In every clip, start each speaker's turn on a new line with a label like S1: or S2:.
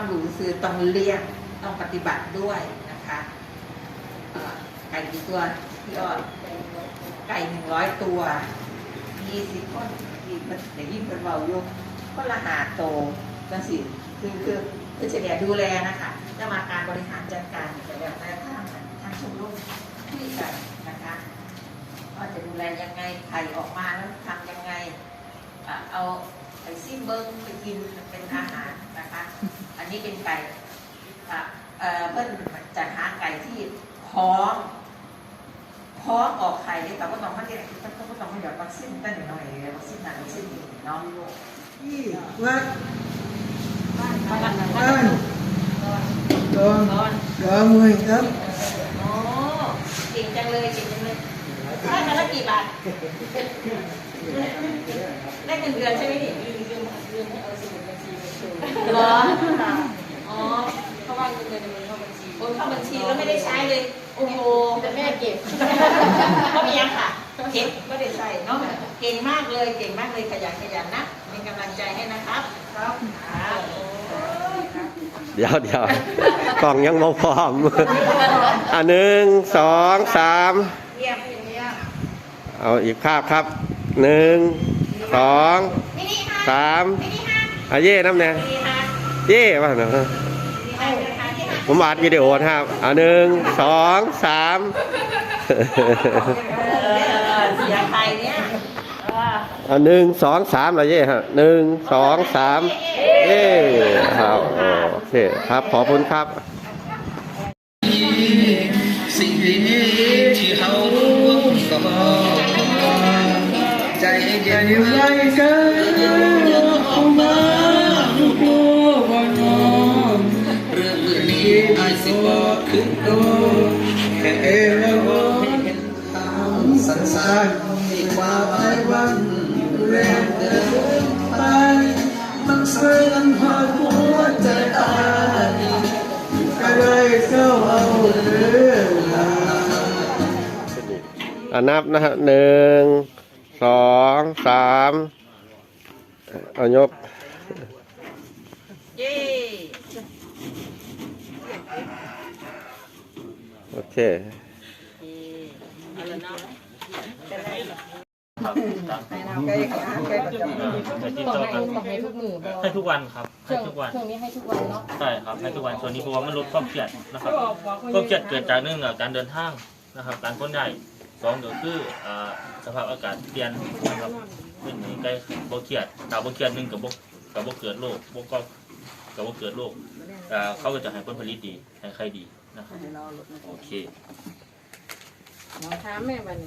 S1: ต้องรู้ซื้อต้องเลี่ยงต้องปฏิบัติด้วยนะคะไก่กี่ตัวพี่ออนไก่หนึ่งร้อยตัวยี่สิบคนที่มันเดี๋ยวยิ่งเป็นเบาอยกก็ละหาโตจังสิคือคือคือเฉลี่ยดูแลนะคะจะมาการบริหารจัดการจะแบบแนวทางทางชมรมคุยกันนะคะว่าจะดูแลยังไงไข่ออกมาแล้วทำยังไงเอาไปซิมเบิ้งไปกินเป็นอาหาร อันนี้เป็นไก่อะเอ่อเพื่อนจัดหาไก่ที่พร้อมพร้อมออกไข่เลยแต่ว่าต้องมาเรียกต้องก็ต้องมาหยอดวัคซีนตั้งหน่อยวัคซีนหนักวัคซีนนี่เนาะ
S2: ที่วัด
S1: บ้านบ้าน
S2: บ้านดอน
S1: นอน
S2: ดอนเมืองครับ
S1: โอ้เก่งจังเลยเก่งจังเลยได้มาละกี่บาทได้เงินเดือนใช่ไหมนี่ เหรออ๋อ
S3: เพราะว่าเงินเดือนมันเข้าบัญชี
S1: โอนเข้าบัญชีแล้วไม่ได้ใช้เลย โอ้โห
S3: แต่แม่เก็บ
S1: ก็มียังค่ะเก็บไม่ได้ใส่เนาะเก่งมากเลยเก่งมากเลยขยันขยันนะเป็นกำลังใจให้นะครับครับครับ
S4: เดี๋ยวเดี๋ยวกล่องยังบ่พร้อมอะหนึ่งสองสาม
S1: เยี่ยมเยี่ยม
S4: เอาอีกภาพครับหนึ่งสอง
S1: มินิฮา
S4: สาม
S1: มินิฮา
S4: อาเย่น้ำเนี่ย
S1: มินิฮา
S4: เย่ว่าเนาะ
S1: มินิฮามินิฮามินิฮา
S4: ผมวาดวิดีโอนะครับอะหนึ่งสองสาม
S1: เออเสียงใครเนี่ยเออ
S4: อะหนึ่งสองสามละเย่ครับหนึ่งสองสามเย่ครับโอเคครับขอบคุณครับ
S5: สิ่งดีๆที่เราร่วมก่อใจเย็
S2: ใจ
S5: น
S2: ไว้กันเอามา
S5: ขึ้นโตแค่
S2: เอ
S5: เอ
S2: ว
S5: ว
S2: อน
S5: เห็นทางสันสานมีความไอ้วันแรงเดินไปมันสวยลันหอดหัวใจอาย
S2: ก็เลยเข้าเอาเรื่องราว
S4: อะนับนะฮะหนึ่งสองสามเอายก
S1: เย้
S4: โอ เค
S1: เอาละเนาะ
S3: ต้องให้ต้องให้ทุกมือบอก
S6: ให้ทุกวันครับ
S3: ช่
S6: ให้
S3: วง
S6: ทุกวัน
S3: ช่วงนี้ให้ทุกวันเนาะ
S6: ใช่ครับให้ทุกวันส่วนนี้เพราะว่ามันลดความเครียดนะครับความเครียดเกิดจากเนื่องจากการเดินทางนะครับ การค้นใหญ่สองก็คืออ่าสภาพอากาศเปลี่ยนนะครับเป็นอย่างนี้ใกล้บ่เครียดถ้าบ่เครียดหนึ่งกับบ่กับบ่เกิดโรคบ่ก็กับบ่เกิดโรคอ่าเขาก็จะให้ผลผลิตดีให้ใครดี นะครับโอเค
S3: ถามแม่วัน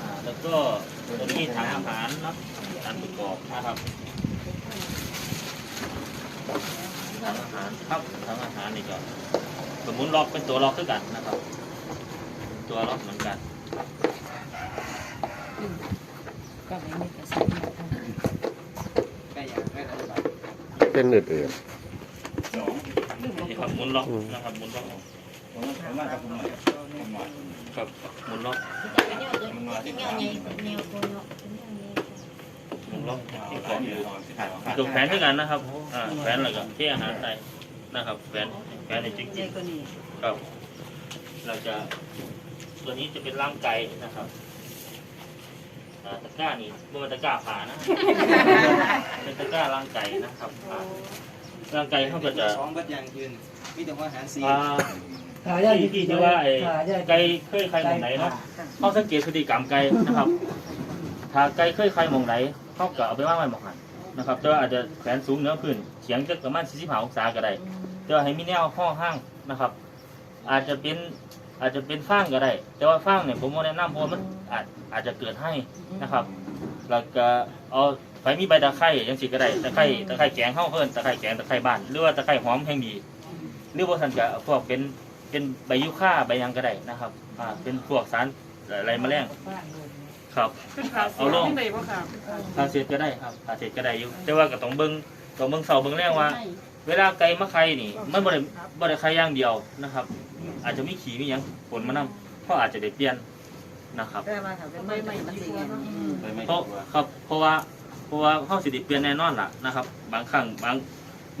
S6: อ่าแล้วก็ตัวนี้ถังอาหารนะครับการประกอบนะครับถังอาหารครับถังอาหารนี่ก็สมมุติล็อกเป็นตัวล็อกด้วยกันนะครับ ตัวล็อกเหมือนกัน
S3: ก็ไม่มีกระสับ
S4: เป็นอื่น
S6: นี่ ครับหมุนล็อกนะครับหมุนล็อกออกครับหมุนล็อกหมุนล็อกที่เกาะอยู่ตัวแขวนด้วยกันนะครับอ่าแขวนอะไรกับที่อาหารใส่นะครับแขวนแขวนในจิ๊กจิ๊กครับ เราจะตัวนี้จะเป็นร่างไก่นะครับอ่าตะกร้านี่บ่เป็นตะกร้าผ่านะเป็นตะกร้าร่างไก่นะครับอ่า ร่างไก่เขาก็จะ
S5: สองบัดอย่างยืนมีแต่ว่าอาหารสี
S6: อ่าที่ที่ที่ว่าไอ้ไก่เคยใครหมองไหนเนาะเขาสังเกตพฤติกรรมไก่นะครับ ถ้าไก่เคยใครหมองไหนเขาก็เอาไปว่างไว้หมองหันนะครับแต่ว่าอาจจะแขวนสูงเหนือพื้นเฉียงจะประมาณ45องศาก็ได้แต่ว่าให้มีแนวห้อห้างนะครับ อาจจะเป็นอาจจะเป็นฟางก็ได้ แต่ว่าฟางเนี่ยผมบ่แนะนำเพราะว่ามันอาจอาจจะเกิดให้นะครับ แล้วก็เอา ไปมีใบตะไคร้ยังสิก็ได้ตะไคร้ตะไคร้แกงเข้าเพิ่นตะไคร้แกงตะไคร้บ้านหรือว่าตะไคร้หอมแห่งดีหรือว่าท่านจะพวกเป็นเป็นใบยุค่าใบหยังก็ได้นะครับอ่าเป็นพวกสารอะไรแมลงครับ เอาลงทาเศษก็ได้ครับทาเศษก็ได้อยู่แต่ว่าก็ต้องเบิ่งต้องเบิ่งเสาเบิ่งแรงว่า เวลาไก่มาไข่นี่มันบ่ได้บ่ได้ไข่อย่างเดียวนะครับ อาจจะมีขี้มีหยังผลมานำเพราะอาจจะได้เปลี่ยนนะครับ
S1: ได้มาค่ะเป็นไม่ไม่มันสิไง
S6: เพราะครับเพราะว่า ราะว่าเขาสิไดิเปลี่ยนแน่นอนล่ะนะครับ บางครั้งบาง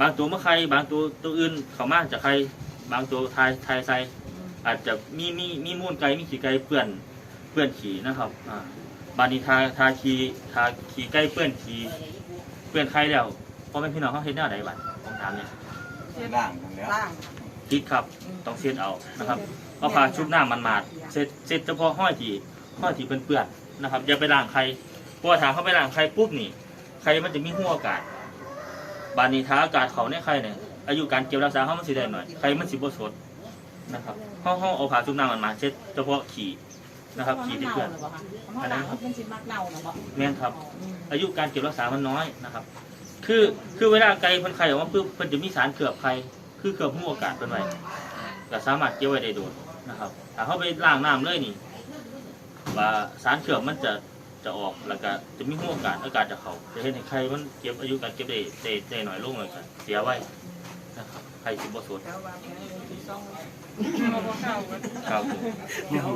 S6: บางตัวเมื่อใคร บางตัวตัวอื่นเขามาจากใคร บางตัวทายทายใส่อาจจะมีมีมีมูลไก่มีขี้ไก่เปื้อนเปื้อนขี้นะครับอ่าบานี้ทาทาขี้ทาขี้ไก่เปื้อนขี้เปื้อนไข่แล้วพ่อแม่พี่น้องเขาเห็นแนวใดบ้างผมถามเนี่ย
S2: ล่างกันแล้ว
S6: คิดครับต้องเช็ดเอานะครับเอาผ้าชุบน้ำมันมาดเช็ดเช็ดเฉพาะห้อยที่ห้อยที่เปื้อนๆนะครับอย่าไปล้างใครเพราะว่าถ้าเขาไปล้างใครปุ๊บนี่ ใครมันจะมีหัวอากาศ บานนี้ถ้าอากาศเขาในใครเนี่ยอายุการเก็บรักษาเขามันสิได้หน่อยใครมันสิบ่สดนะครับห้องห้องเอาผ้าชุบน้ำมันมาดเช็ดเฉพาะขี่นะครับขี่ที่เพื่อน
S3: อันนั้นมันสิมักเน่าเนาะบ่
S6: แม่นครับ อายุการเก็บรักษามันน้อยนะครับ คือคือเวลาไก่เพิ่นไข่ออกมาปุ๊บเพิ่นจะมีสารเคลือบไข่คือเคลือบหัวอากาศเพิ่นไว้ก็สามารถเก็บไว้ได้โดนนะครับถ้าเขาไปล้างน้ำเลยนี่ว่าสารเคลือบมันจะ จะออกแล้วก็จะมีหัวอากาศอากาศจะเข้าจะเห็นให้ไข่มันเก็บอายุการเก็บได้ได้ได้น้อยลงเลยครับเสียไว้นะครับไข่สิบ่สดครับผม